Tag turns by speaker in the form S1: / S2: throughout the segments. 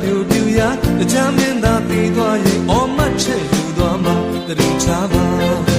S1: ပြူပြူရတကြမ်းမင်းသာပြီးသွားရင်အော်မတ်ချက်ယူသွားမှာတရင်ချပါ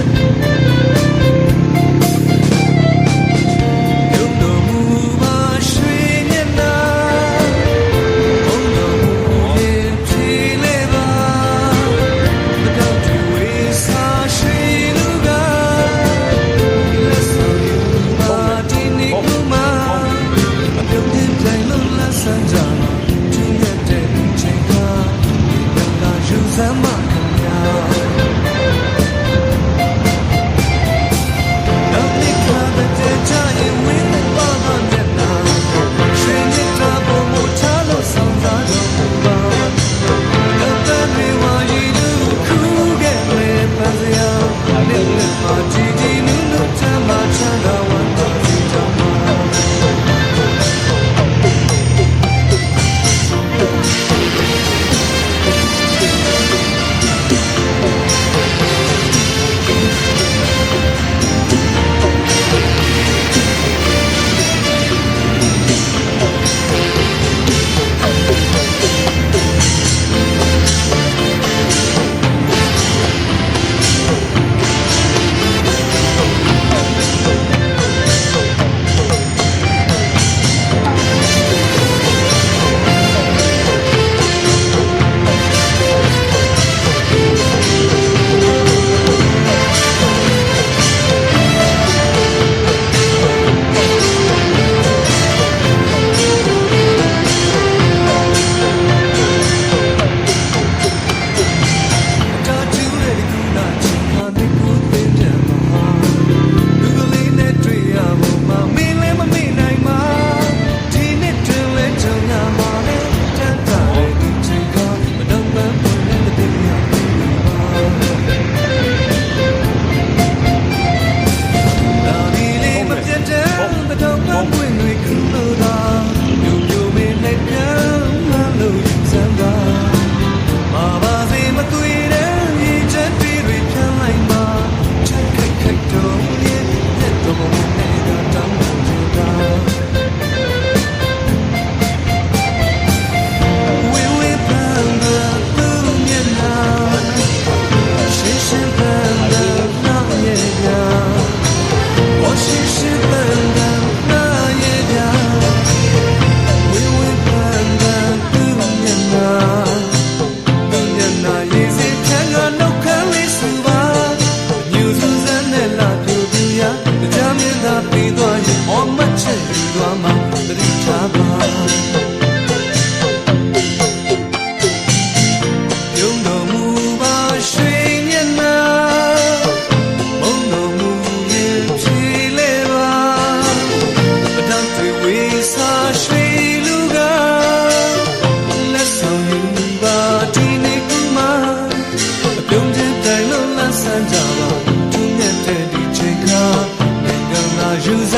S1: them up.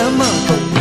S1: 什么